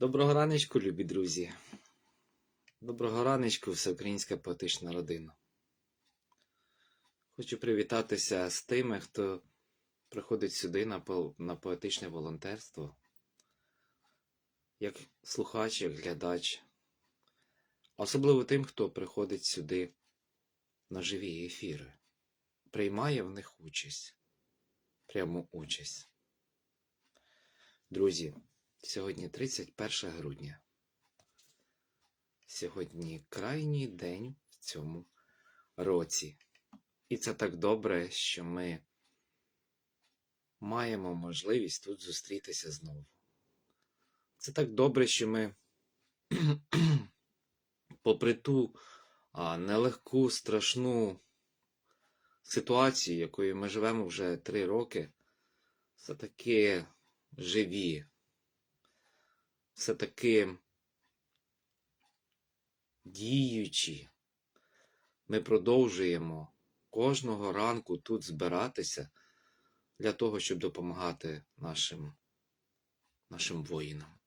Доброго ранечку, любі друзі. Доброго ранечку, всеукраїнська поетична родина. Хочу привітатися з тими, хто приходить сюди на, по- на поетичне волонтерство, як слухач, як глядач. Особливо тим, хто приходить сюди на живі ефіри, приймає в них участь, пряму участь. Друзі, Сьогодні 31 грудня. Сьогодні крайній день в цьому році. І це так добре, що ми маємо можливість тут зустрітися знову. Це так добре, що ми, попри ту нелегку, страшну ситуацію, якою ми живемо вже три роки, все-таки живі все-таки діючі, ми продовжуємо кожного ранку тут збиратися для того, щоб допомагати нашим, нашим воїнам.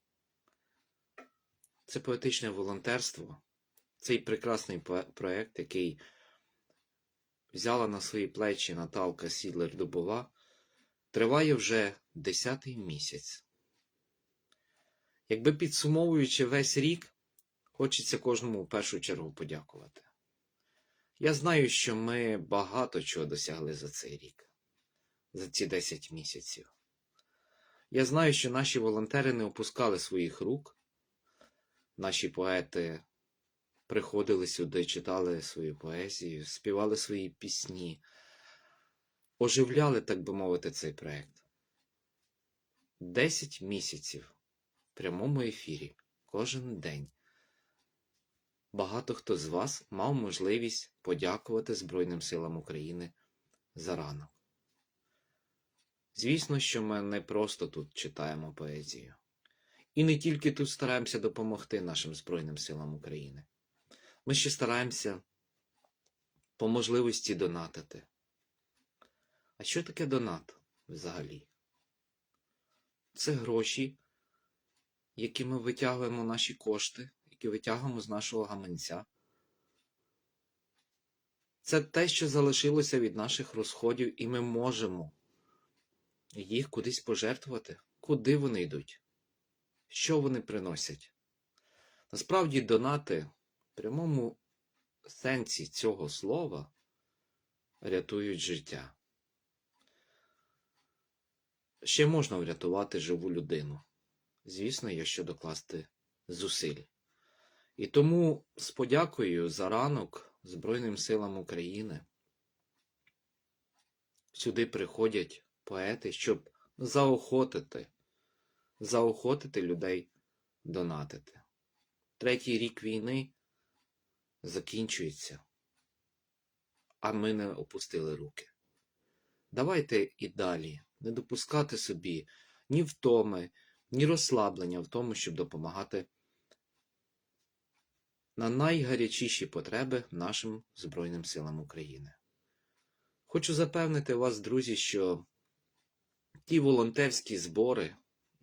Це поетичне волонтерство, цей прекрасний проект, який взяла на свої плечі Наталка Сідлер Дубова, триває вже десятий місяць. Якби підсумовуючи весь рік, хочеться кожному в першу чергу подякувати. Я знаю, що ми багато чого досягли за цей рік, за ці 10 місяців. Я знаю, що наші волонтери не опускали своїх рук, наші поети приходили сюди, читали свою поезію, співали свої пісні, оживляли, так би мовити, цей проект. 10 місяців прямому ефірі кожен день. Багато хто з вас мав можливість подякувати Збройним силам України за ранок. Звісно, що ми не просто тут читаємо поезію. І не тільки тут стараємося допомогти нашим Збройним силам України. Ми ще стараємося по можливості донатити. А що таке донат взагалі? Це гроші, які ми витягуємо наші кошти, які витягуємо з нашого гаманця. Це те, що залишилося від наших розходів, і ми можемо їх кудись пожертвувати. Куди вони йдуть? Що вони приносять? Насправді, донати в прямому сенсі цього слова рятують життя. Ще можна врятувати живу людину звісно, якщо докласти зусиль. І тому з подякою за ранок Збройним силам України сюди приходять поети, щоб заохотити, заохотити людей донатити. Третій рік війни закінчується, а ми не опустили руки. Давайте і далі не допускати собі ні втоми, ні розслаблення в тому, щоб допомагати на найгарячіші потреби нашим Збройним силам України. Хочу запевнити вас, друзі, що ті волонтерські збори,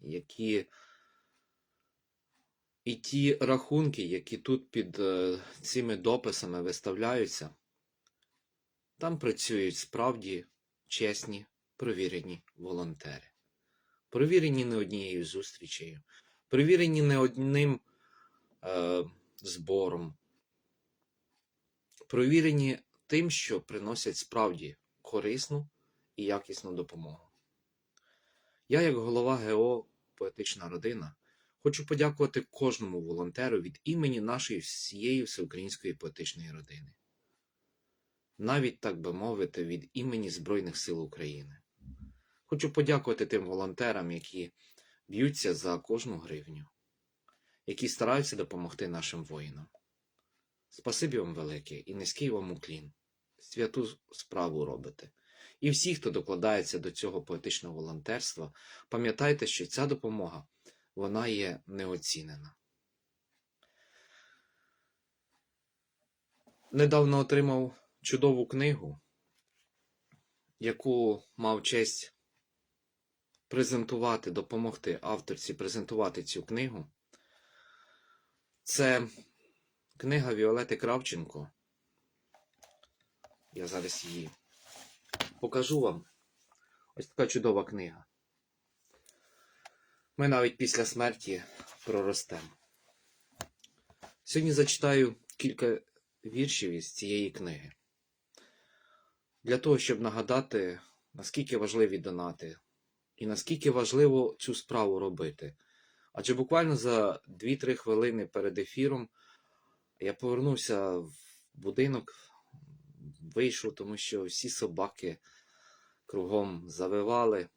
які і ті рахунки, які тут під е, цими дописами виставляються, там працюють справді чесні, провірені волонтери. Провірені не однією зустрічею, провірені не одним е, збором, провірені тим, що приносять справді корисну і якісну допомогу. Я, як голова ГО Поетична родина, хочу подякувати кожному волонтеру від імені нашої всієї всеукраїнської поетичної родини. Навіть так би мовити, від імені Збройних сил України. Хочу подякувати тим волонтерам, які б'ються за кожну гривню, які стараються допомогти нашим воїнам. Спасибі вам велике і низький вам уклін. Святу справу робите. І всі, хто докладається до цього поетичного волонтерства, пам'ятайте, що ця допомога вона є неоцінена. Недавно отримав чудову книгу, яку мав честь презентувати, допомогти авторці презентувати цю книгу Це книга Віолети Кравченко. Я зараз її покажу вам. Ось така чудова книга. Ми навіть після смерті проростемо. Сьогодні зачитаю кілька віршів із цієї книги. Для того, щоб нагадати, наскільки важливі донати і наскільки важливо цю справу робити. Адже буквально за 2-3 хвилини перед ефіром я повернувся в будинок, вийшов, тому що всі собаки кругом завивали.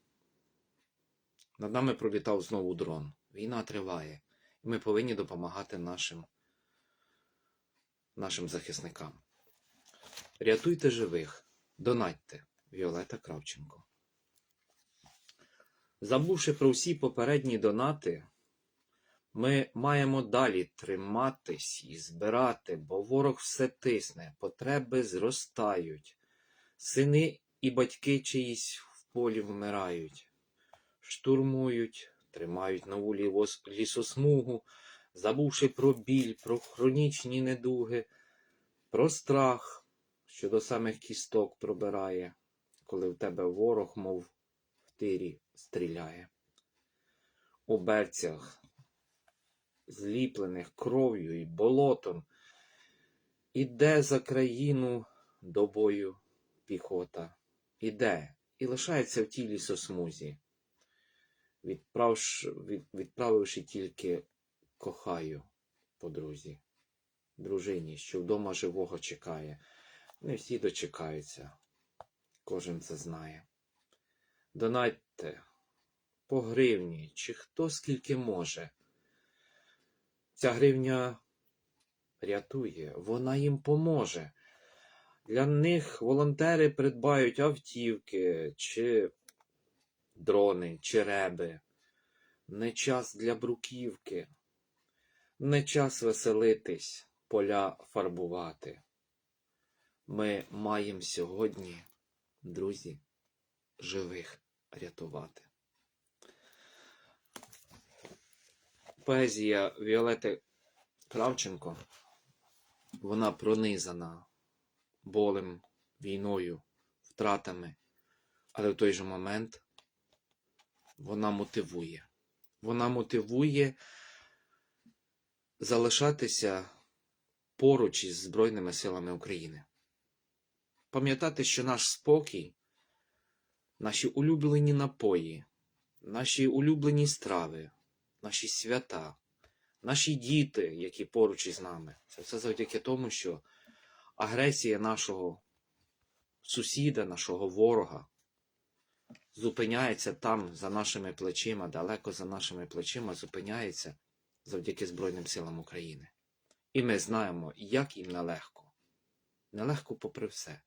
Над нами пролітав знову дрон. Війна триває, і ми повинні допомагати нашим, нашим захисникам. Рятуйте живих, донатьте, Віолета Кравченко. Забувши про всі попередні донати, ми маємо далі триматись і збирати, бо ворог все тисне, потреби зростають, сини і батьки чиїсь в полі вмирають, штурмують, тримають нову лісосмугу, забувши про біль, про хронічні недуги, про страх, що до самих кісток пробирає, коли в тебе ворог, мов тирі, стріляє. У берцях зліплених кров'ю і болотом, іде за країну до бою піхота, іде і лишається в тій лісосмузі, відправш, від, відправивши тільки кохаю по друзі, дружині, що вдома живого чекає. Не всі дочекаються, кожен це знає. Донатьте по гривні, чи хто скільки може. Ця гривня рятує, вона їм поможе. Для них волонтери придбають автівки, чи дрони, чи реби. Не час для бруківки, не час веселитись, поля фарбувати. Ми маємо сьогодні, друзі, живих рятувати. Поезія Віолети Кравченко, вона пронизана болем, війною, втратами, але в той же момент вона мотивує. Вона мотивує залишатися поруч із Збройними силами України. Пам'ятати, що наш спокій, наші улюблені напої, наші улюблені страви, наші свята, наші діти, які поруч із нами. Це все завдяки тому, що агресія нашого сусіда, нашого ворога зупиняється там, за нашими плечима, далеко за нашими плечима, зупиняється завдяки Збройним силам України. І ми знаємо, як їм нелегко. Нелегко попри все.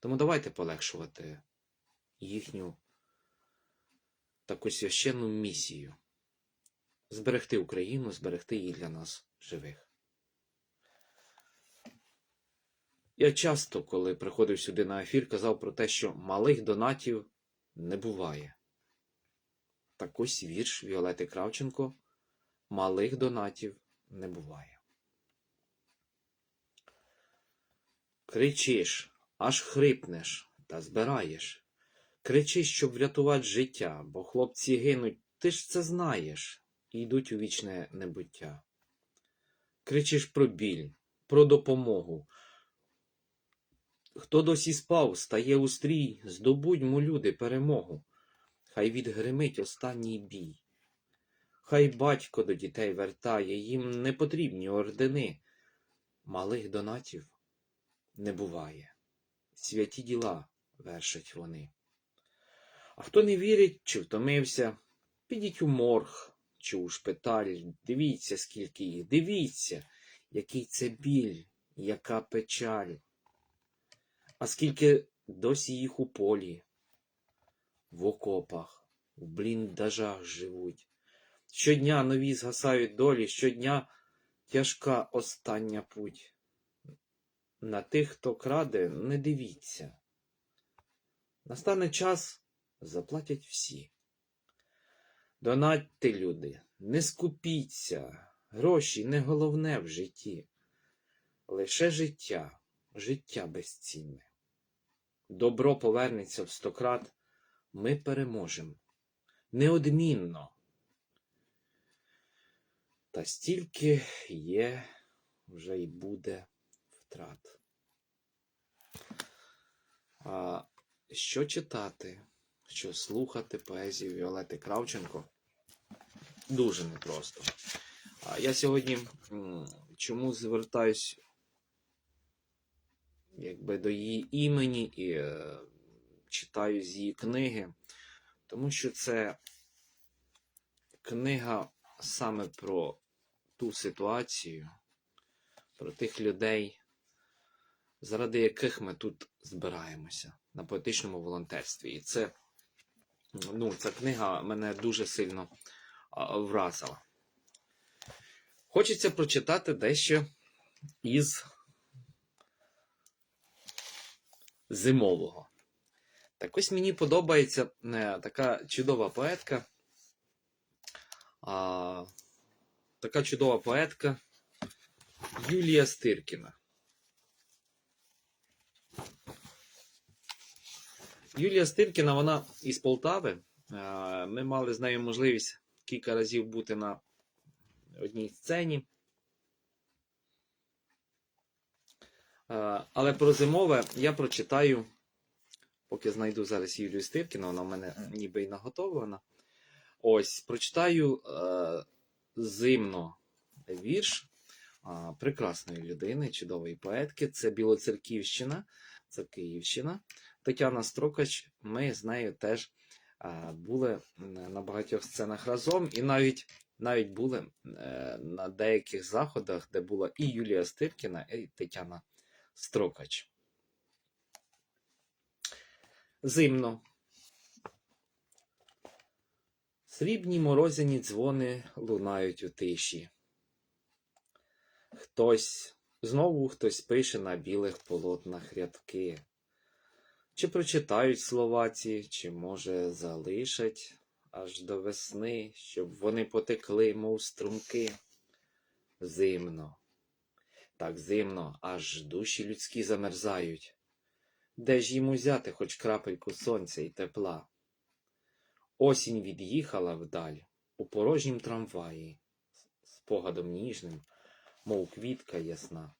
Тому давайте полегшувати їхню таку священну місію зберегти Україну, зберегти її для нас живих. Я часто, коли приходив сюди на ефір, казав про те, що малих донатів не буває. Так ось вірш Віолети Кравченко малих донатів не буває. Кричиш, аж хрипнеш та збираєш. Кричиш, щоб врятувати життя, бо хлопці гинуть, ти ж це знаєш, і йдуть у вічне небуття. Кричиш про біль, про допомогу. Хто досі спав, стає у стрій, здобудьмо, люди, перемогу. Хай відгримить останній бій. Хай батько до дітей вертає, їм не потрібні ордени. Малих донатів не буває. Святі діла вершать вони. А хто не вірить чи втомився, підіть у морг чи у шпиталь, дивіться, скільки їх, дивіться, який це біль, яка печаль. А скільки досі їх у полі, в окопах, в бліндажах живуть. Щодня нові згасають долі, щодня тяжка остання путь. На тих, хто краде, не дивіться. Настане час, заплатять всі. Донатьте, люди, не скупіться, Гроші не головне в житті. Лише життя, життя безцінне. Добро повернеться в стократ, ми переможемо. Неодмінно. Та стільки є, вже й буде втрат. А що читати, що слухати поезію Віолети Кравченко дуже непросто. А я сьогодні чому звертаюсь якби до її імені і е, читаю з її книги, тому що це книга саме про ту ситуацію, про тих людей, заради яких ми тут збираємося на поетичному волонтерстві. І це, ну, ця книга мене дуже сильно вразила. Хочеться прочитати дещо із зимового. Так ось мені подобається е, така чудова поетка. А, така чудова поетка Юлія Стиркіна. Юлія Стиркіна, вона із Полтави. Е, Ми мали з нею можливість кілька разів бути на одній сцені. Е, Але про зимове я прочитаю, поки знайду зараз Юлію Стиркіну, вона в мене ніби й наготовлена. Ось, прочитаю е, зимно вірш прекрасної людини, чудової поетки. Це Білоцерківщина, це Київщина. Тетяна Строкач. Ми з нею теж були на багатьох сценах разом, і навіть навіть були е, на деяких заходах, де була і Юлія Стиркіна, і Тетяна Строкач. Зимно. Срібні морозяні дзвони лунають у тиші. Хтось, знову хтось пише на білих полотнах рядки. Чи прочитають слова ці, чи, може, залишать аж до весни, щоб вони потекли, мов струмки. Зимно, так зимно, аж душі людські замерзають. Де ж їм узяти хоч крапельку сонця і тепла? Осінь від'їхала вдаль у порожнім трамваї, спогадом ніжним, мов квітка ясна,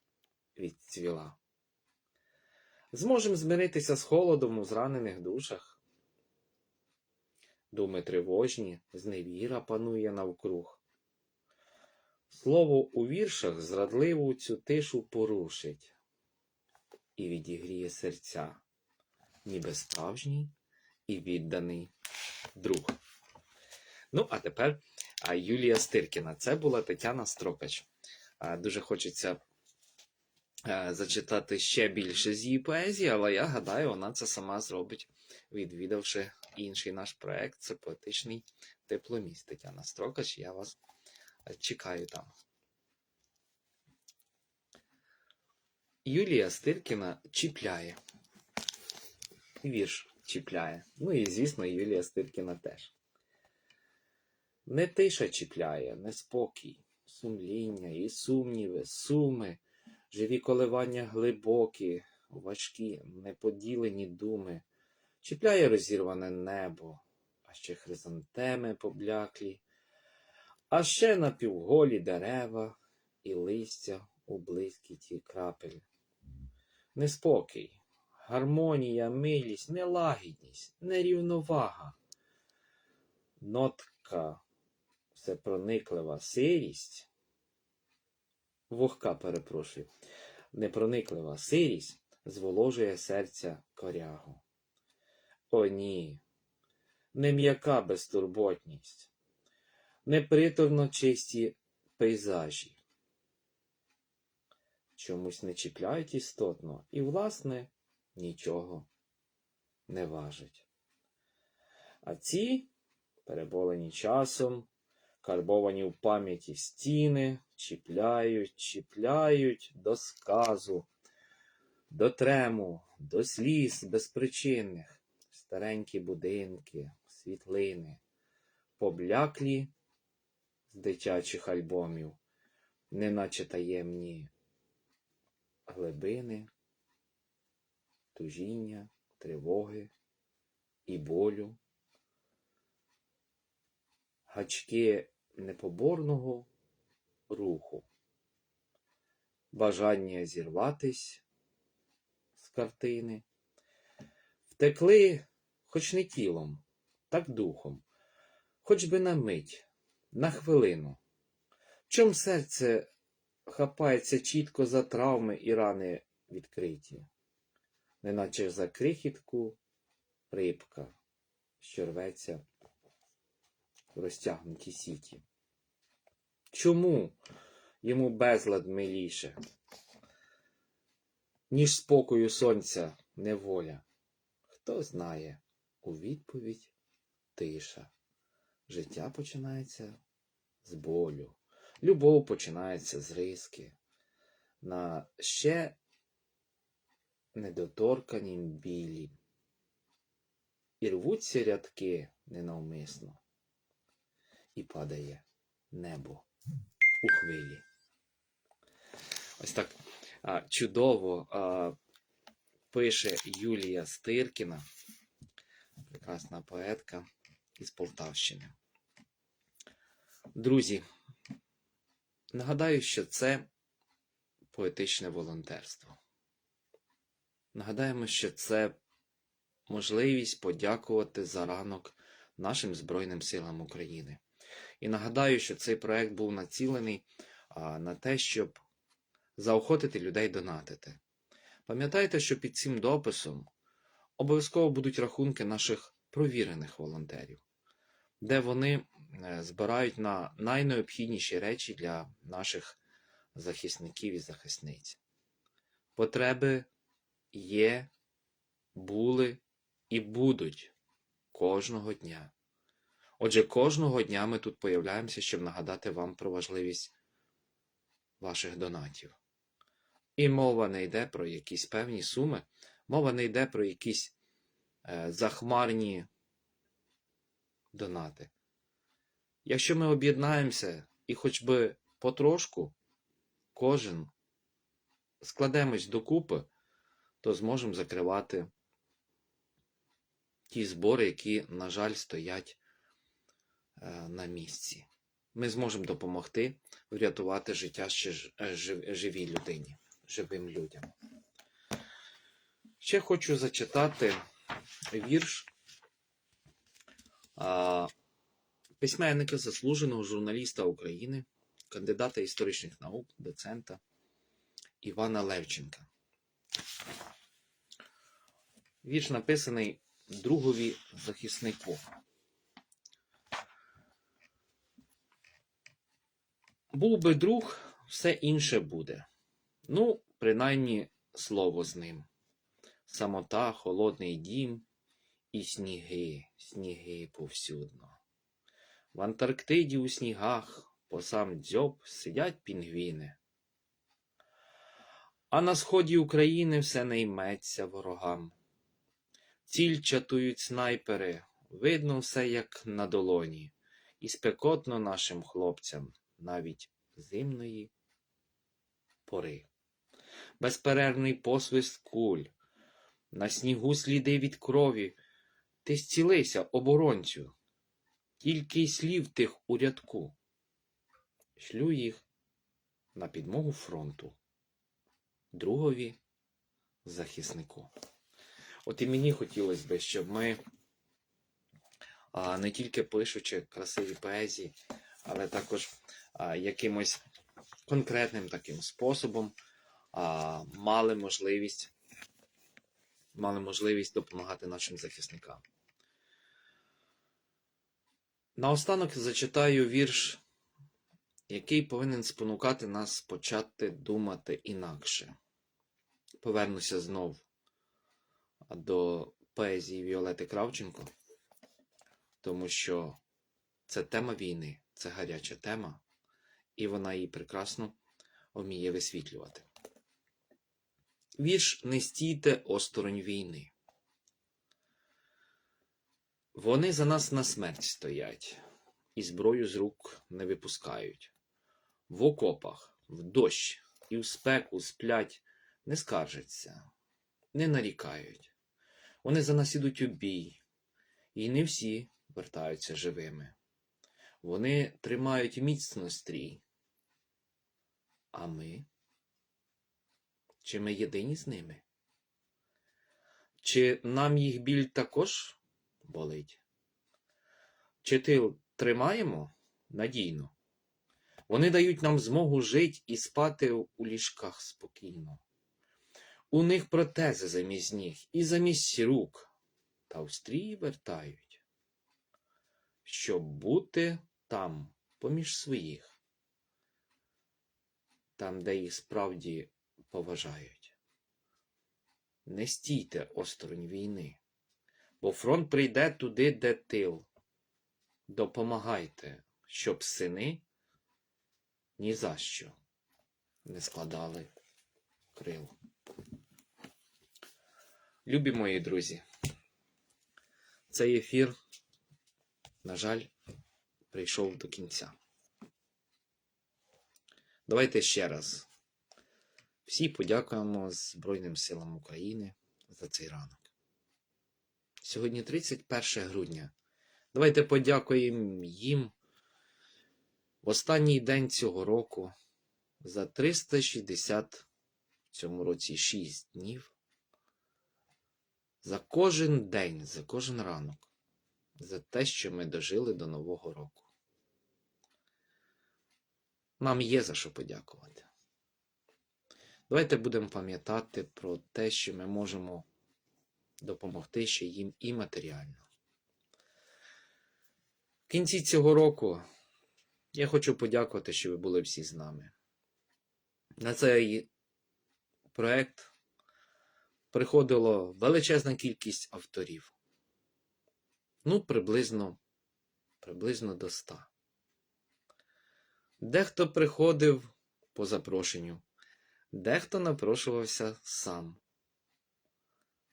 відцвіла. Зможем змиритися з холодом у зранених душах. Думи тривожні, зневіра панує навкруг. Слово у віршах зрадливу цю тишу порушить і відігріє серця, ніби справжній і відданий друг. Ну, а тепер Юлія Стиркіна. Це була Тетяна Строкач. Дуже хочеться зачитати ще більше з її поезії, але я гадаю, вона це сама зробить, відвідавши інший наш проект. Це поетичний тепломіст. Тетяна Строкач. Я вас е, чекаю там. Юлія Стиркіна чіпляє. Вірш чіпляє. Ну і, звісно, Юлія Стиркіна теж. Не тиша чіпляє, не спокій, сумління і сумніви, суми, живі коливання глибокі, важкі, неподілені думи, чіпляє розірване небо, а ще хризантеми побляклі, а ще напівголі дерева і листя у блискіті крапель. Неспокій, гармонія, милість, нелагідність, нерівновага, нотка, всепрониклива сирість, вогка, перепрошую, непрониклива сирість зволожує серця корягу. О, ні, не м'яка безтурботність, непритовно чисті пейзажі. Чомусь не чіпляють істотно і, власне, нічого не важить. А ці, переболені часом, карбовані в пам'яті стіни, чіпляють, чіпляють до сказу, до трему, до сліз безпричинних, старенькі будинки, світлини, побляклі з дитячих альбомів, неначе таємні глибини, тужіння, тривоги і болю, гачки непоборного руху, бажання зірватись з картини, втекли хоч не тілом, так духом, хоч би на мить, на хвилину. Чом серце хапається чітко за травми і рани відкриті, неначе за крихітку рибка, що рветься розтягнуті сіті. Чому йому безлад миліше, ніж спокою сонця неволя? Хто знає, у відповідь тиша. Життя починається з болю, любов починається з риски. На ще недоторканім білі. І рвуться рядки ненавмисно, і падає небо у хвилі. Ось так чудово пише Юлія Стиркіна, прекрасна поетка із Полтавщини. Друзі, нагадаю, що це поетичне волонтерство. Нагадаємо, що це можливість подякувати за ранок нашим Збройним силам України. І нагадаю, що цей проект був націлений на те, щоб заохотити людей донатити. Пам'ятайте, що під цим дописом обов'язково будуть рахунки наших провірених волонтерів, де вони е, збирають на найнеобхідніші речі для наших захисників і захисниць. Потреби є, були і будуть кожного дня. Отже, кожного дня ми тут появляємося, щоб нагадати вам про важливість ваших донатів. І мова не йде про якісь певні суми, мова не йде про якісь е, захмарні донати. Якщо ми об'єднаємося і хоч би потрошку, кожен складемось докупи, то зможемо закривати ті збори, які, на жаль, стоять на місці. Ми зможемо допомогти врятувати життя ще е, жив- живій людині, живим людям. Ще хочу зачитати вірш письменника, заслуженого журналіста України, кандидата історичних наук, доцента Івана Левченка. Вірш написаний другові захиснику. Був би друг, все інше буде. Ну, принаймні, слово з ним. Самота, холодний дім і сніги, сніги повсюдно. В Антарктиді у снігах по сам дзьоб сидять пінгвіни. А на сході України все не йметься ворогам. Ціль чатують снайпери, видно все як на долоні, і спекотно нашим хлопцям навіть зимної пори. Безперервний посвист куль, на снігу сліди від крові. Ти зцілися, оборонцю, тільки й слів тих у рядку. Шлю їх на підмогу фронту, другові захиснику. От і мені хотілося б, щоб ми, не тільки пишучи красиві поезії, але також якимось конкретним таким способом мали можливість мали можливість допомагати нашим захисникам. Наостанок зачитаю вірш, який повинен спонукати нас почати думати інакше. Повернуся знов до поезії Віолети Кравченко, тому що це тема війни, це гаряча тема, і вона її прекрасно вміє висвітлювати. Вірш не стійте осторонь війни. Вони за нас на смерть стоять і зброю з рук не випускають. В окопах в дощ і в спеку сплять, не скаржаться, не нарікають. Вони за нас ідуть у бій, і не всі вертаються живими. Вони тримають міцно стрій. А ми? Чи ми єдині з ними? Чи нам їх біль також болить? Чи тил тримаємо надійно? Вони дають нам змогу жити і спати у ліжках спокійно. У них протези замість ніг і замість рук та в стрій вертають, щоб бути там, поміж своїх, там, де їх справді поважають. Не стійте осторонь війни, бо фронт прийде туди, де тил. Допомагайте, щоб сини ні за що не складали крил. Любі мої друзі, цей ефір, на жаль, прийшов до кінця. Давайте ще раз всі подякуємо Збройним силам України за цей ранок. Сьогодні 31 грудня. Давайте подякуємо їм в останній день цього року за 360 в цьому році 6 днів. За кожен день, за кожен ранок, за те, що ми дожили до Нового року. Нам є за що подякувати. Давайте будемо пам'ятати про те, що ми можемо допомогти ще їм і матеріально. В кінці цього року я хочу подякувати, що ви були всі з нами. На цей проект приходило величезна кількість авторів. Ну, приблизно, приблизно до ста. Дехто приходив по запрошенню, дехто напрошувався сам.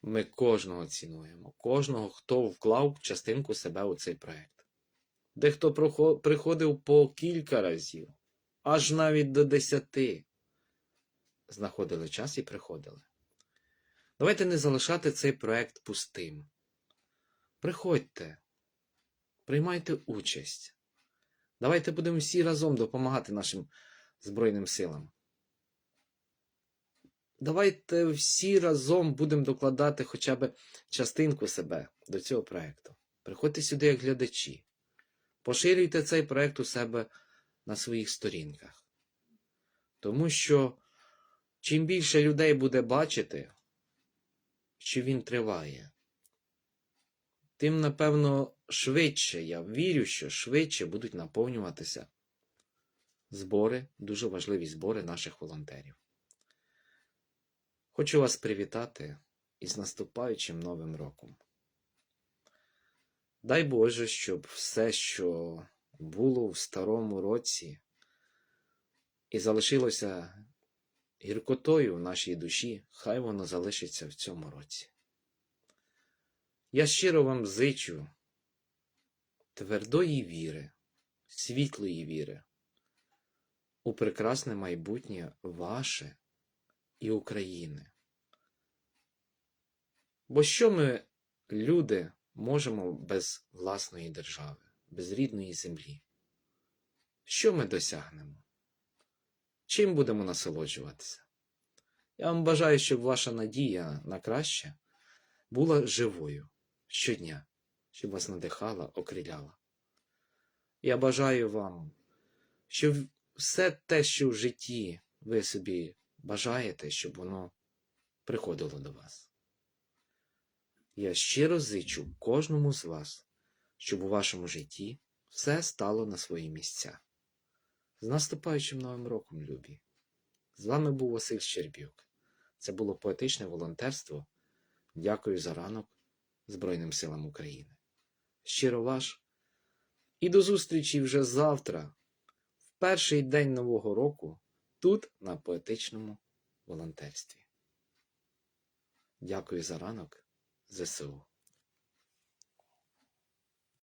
Ми кожного цінуємо, кожного, хто вклав частинку себе у цей проект. Дехто приходив по кілька разів, аж навіть до десяти. Знаходили час і приходили. Давайте не залишати цей проект пустим. Приходьте, приймайте участь. Давайте будемо всі разом допомагати нашим Збройним силам. Давайте всі разом будемо докладати хоча б частинку себе до цього проекту. Приходьте сюди як глядачі. Поширюйте цей проект у себе на своїх сторінках. Тому що чим більше людей буде бачити, що він триває, тим, напевно, швидше, я вірю, що швидше будуть наповнюватися збори, дуже важливі збори наших волонтерів. Хочу вас привітати із наступаючим Новим роком. Дай Боже, щоб все, що було в старому році і залишилося гіркотою в нашій душі, хай воно залишиться в цьому році. Я щиро вам зичу твердої віри, світлої віри у прекрасне майбутнє ваше і України. Бо що ми, люди, можемо без власної держави, без рідної землі? Що ми досягнемо? Чим будемо насолоджуватися? Я вам бажаю, щоб ваша надія на краще була живою щодня, щоб вас надихала, окриляла. Я бажаю вам, щоб все те, що в житті ви собі бажаєте, щоб воно приходило до вас. Я щиро зичу кожному з вас, щоб у вашому житті все стало на свої місця. З наступаючим новим роком, любі! З вами був Василь Щербюк. Це було поетичне волонтерство. Дякую за ранок Збройним силам України. Щиро ваш. І до зустрічі вже завтра, в перший день Нового року, тут, на поетичному волонтерстві. Дякую за ранок, ЗСУ.